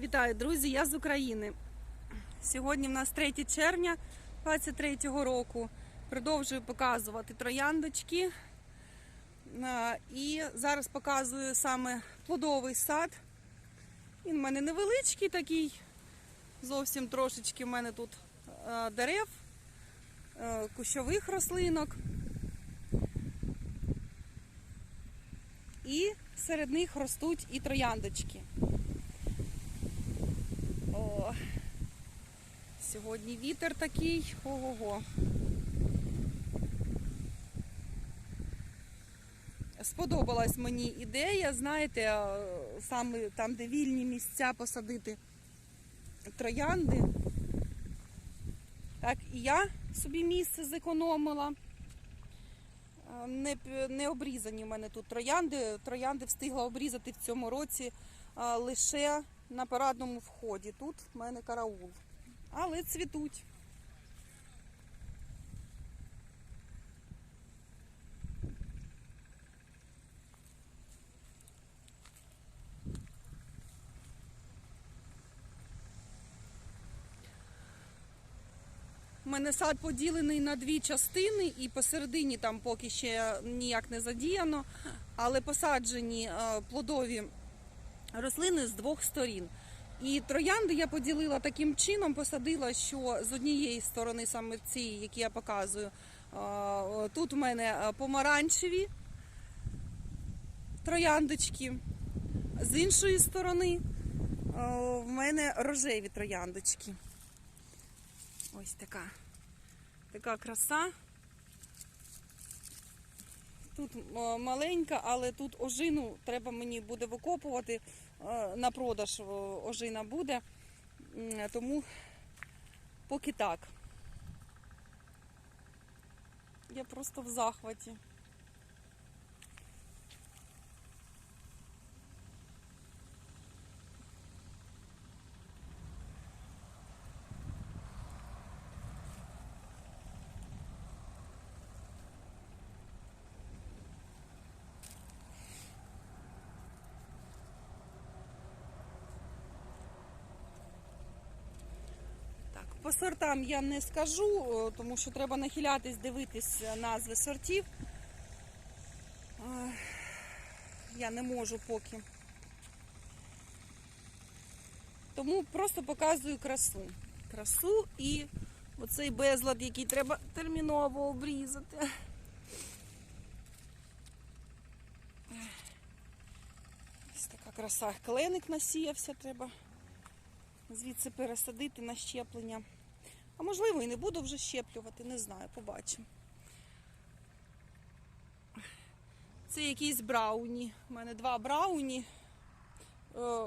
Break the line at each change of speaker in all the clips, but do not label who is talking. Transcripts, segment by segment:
Вітаю, друзі! Я з України. Сьогодні в нас 3 червня 23-го року. Продовжую показувати трояндочки. І зараз показую саме плодовий сад. Він в мене невеличкий такий, зовсім трошечки в мене тут дерев, кущових рослинок. І серед них ростуть і трояндочки. О, сьогодні вітер такий. Ого-го. Сподобалась мені ідея, знаєте, саме там, де вільні місця посадити троянди. Так, і я собі місце зекономила. Не, не обрізані в мене тут троянди. Троянди встигла обрізати в цьому році лише на парадному вході. Тут в мене караул. Але цвітуть. У мене сад поділений на дві частини, і посередині там поки ще ніяк не задіяно, але посаджені е, плодові рослини з двох сторін. І троянди я поділила таким чином, посадила, що з однієї сторони, саме ці, які я показую, е, тут у мене е, помаранчеві трояндочки, з іншої сторони е, в мене рожеві трояндочки. Ось така. Така краса. Тут е, маленька, але тут ожину треба мені буде викопувати. е, На продаж е, ожина буде. Тому поки так. Я просто в захваті. По сортам я не скажу, тому що треба нахилятись, дивитись е, назви сортів. Я не можу поки. Тому просто показую красу. Красу і оцей безлад, який треба терміново обрізати. Ось така краса. Кленик насіявся, треба звідси пересадити на щеплення. А можливо і не буду вже щеплювати, не знаю, побачимо. Це якісь брауні. У мене два брауні. Е,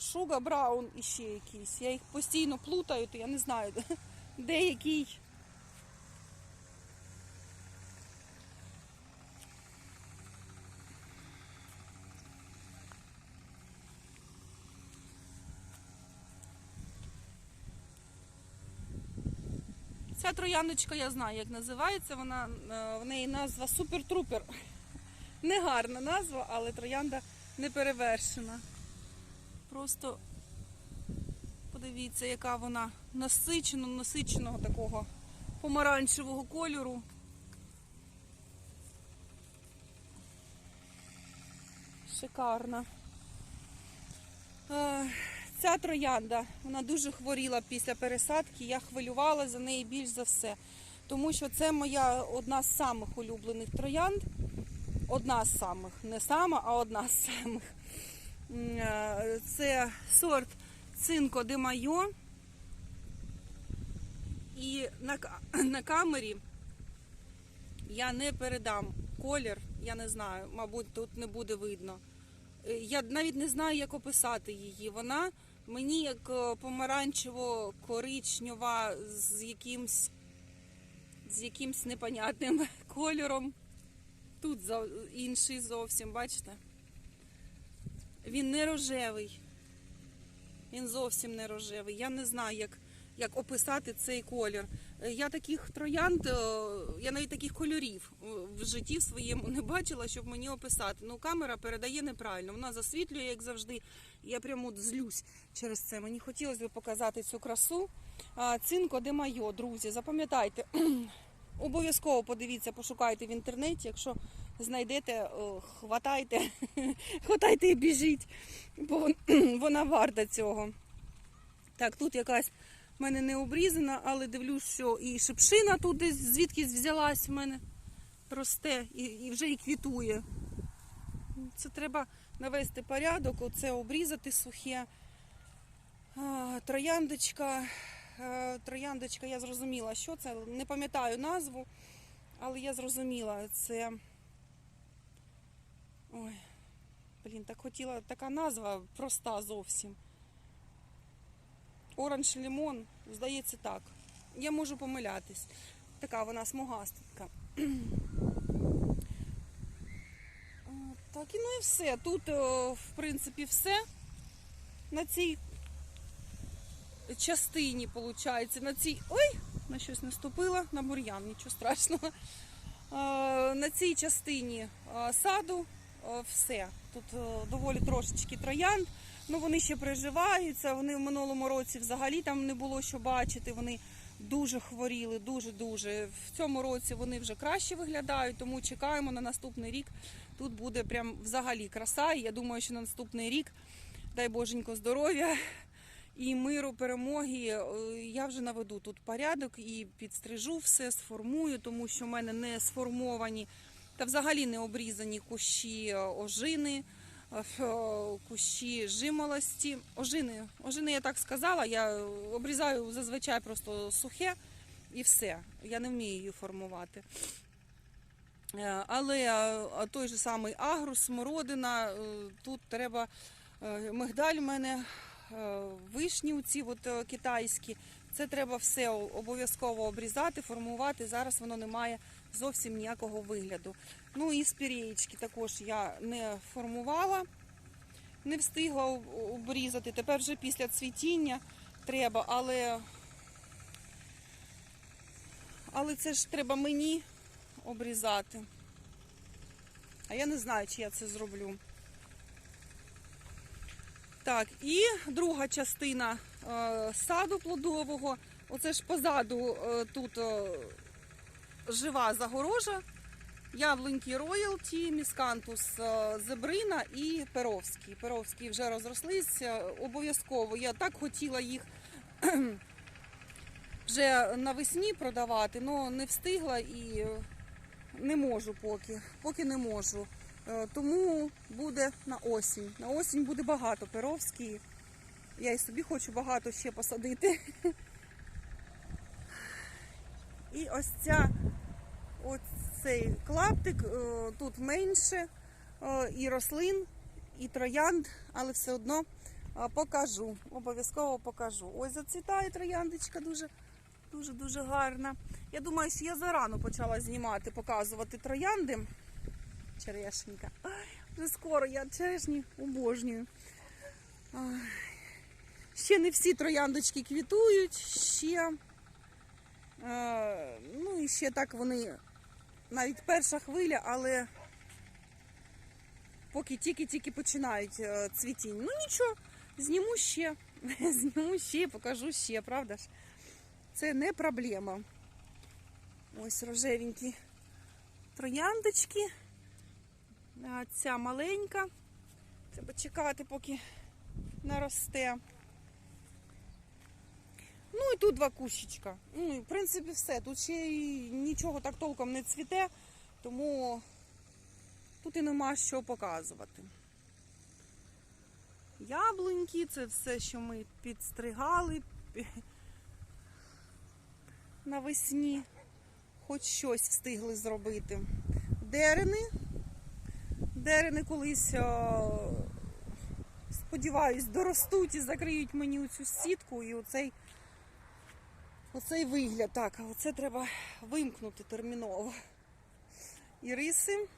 Шуга браун і ще якісь. Я їх постійно плутаю, то я не знаю, де який. Ця трояндочка, я знаю, як називається. Вона е, в неї назва Супер-трупер. Не гарна назва, але троянда не перевершена. Просто подивіться, яка вона насичено, насиченого такого помаранчевого кольору. Шикарна. Ця троянда, вона дуже хворіла після пересадки. Я хвилювала за неї більш за все. Тому що це моя одна з самих улюблених троянд. Одна з самих, не сама, а одна з самих. Е, Це сорт Цинко де Майо. І на, на камері я не передам колір, я не знаю, мабуть, тут не буде видно. Я навіть не знаю, як описати її. Вона мені як е, помаранчево-коричнева з якимсь, з якимсь непонятним кольором. Тут інший зовсім, бачите? Він не рожевий. Він зовсім не рожевий. Я не знаю, як, як описати цей колір. Е, Я таких троянд, е, я навіть таких кольорів в житті своєму не бачила, щоб мені описати. Ну, камера передає неправильно. Вона засвітлює, як завжди. Я прямо злюсь через це. Мені хотілося б показати цю красу. Цинко де майо, друзі, запам'ятайте. Обов'язково подивіться, пошукайте в інтернеті. Якщо знайдете, е, хватайте, хватайте і біжіть, бо вона варта цього. Так, тут якась в мене не обрізана, але дивлюсь, що і шипшина тут десь звідки взялась в мене росте і, і вже і квітує. Це треба навести порядок, оце обрізати сухе. Трояндочка. Трояндочка, я зрозуміла, що це. Не пам'ятаю назву, але я зрозуміла, це. Ой, блін, так хотіла така назва проста зовсім. Оранж лимон, здається так. Я можу помилятись. Така вона смугастика. А, Так, і ну і все. Тут, в принципі, все. На цій частині, виходить, на цій. Ой! На щось наступила, на бур'ян, нічого страшного. На цій частині саду все. Тут доволі трошечки троянд. Ну, вони ще приживаються. Вони в минулому році взагалі там не було що бачити. Вони дуже хворіли, дуже-дуже. В цьому році вони вже краще виглядають, тому чекаємо на наступний рік. Тут буде прям взагалі краса. І я думаю, що на наступний рік, дай боженько здоров'я і миру, перемоги. Е, Я вже наведу тут порядок і підстрижу все, сформую, тому що в мене не сформовані та взагалі не обрізані кущі е, ожини кущі жимолості. Ожини, ожини я так сказала, я обрізаю зазвичай просто сухе і все. Я не вмію її формувати. Е, Але той же самий агрус, смородина, е, тут треба е, мигдаль в мене, вишні ці от китайські. Це треба все обов'язково обрізати, формувати. Зараз воно не має зовсім ніякого вигляду. Ну і спіреєчки також я не формувала, не встигла обрізати. Тепер вже після цвітіння треба, але, але це ж треба мені обрізати. А я не знаю, чи я це зроблю. Так, і друга частина е, саду плодового. Оце ж позаду е, тут е, жива загорожа. Яблуньки роялті, міскантус е, зебрина і перовський. Перовський вже розрослись. е, Обов'язково. Я так хотіла їх вже навесні продавати, але не встигла і не можу поки. Поки не можу. Е, Тому буде на осінь. На осінь буде багато перовський. Я і собі хочу багато ще посадити. І ось ця оцей клаптик, е, тут менше е, і рослин, і троянд, але все одно е, покажу. Обов'язково покажу. Ось зацвітає трояндочка дуже дуже дуже гарна. Я думаю, що я зарано почала знімати, показувати троянди. Черешенька. Вже скоро я черешні обожнюю. Ще не всі трояндочки квітують, ще. Ну і ще так вони навіть перша хвиля, але поки тільки-тільки починають е, цвітіння. Ну нічого, зніму ще, зніму ще, покажу ще, правда ж? Це не проблема. Ось рожевенькі трояндочки. А ця маленька. Треба чекати, поки наросте. Ну і тут два кущичка. Ну, в принципі, все. Тут ще й нічого так толком не цвіте, тому тут і нема що показувати. Яблуньки, це все, що ми підстригали навесні. Хоч щось встигли зробити. Дерени. Дерени колись, сподіваюсь, доростуть і закриють мені цю сітку і оцей Оцей вигляд, так, а оце треба вимкнути терміново. Іриси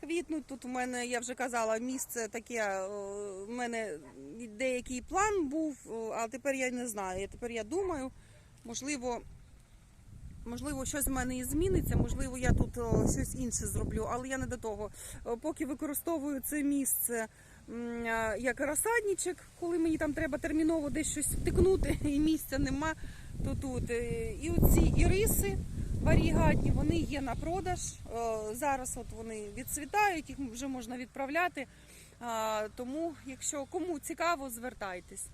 квітнуть. Тут у мене, я вже казала, місце таке, о, в мене деякий план був, о, а тепер я не знаю. Тепер я думаю, можливо, Можливо, щось в мене і зміниться, можливо, я тут щось інше зроблю, але я не до того. Поки використовую це місце як розсадничок, коли мені там треба терміново десь щось втикнути, і місця нема, то тут. Е, І оці іриси варігатні, вони є на продаж. Е, Зараз от вони відцвітають, їх вже можна відправляти. Тому, якщо кому цікаво, звертайтесь.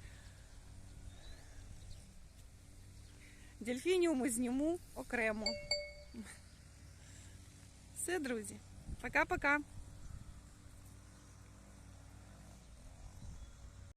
Дельфініуми зніму окремо. Все, друзі. Пока-пока.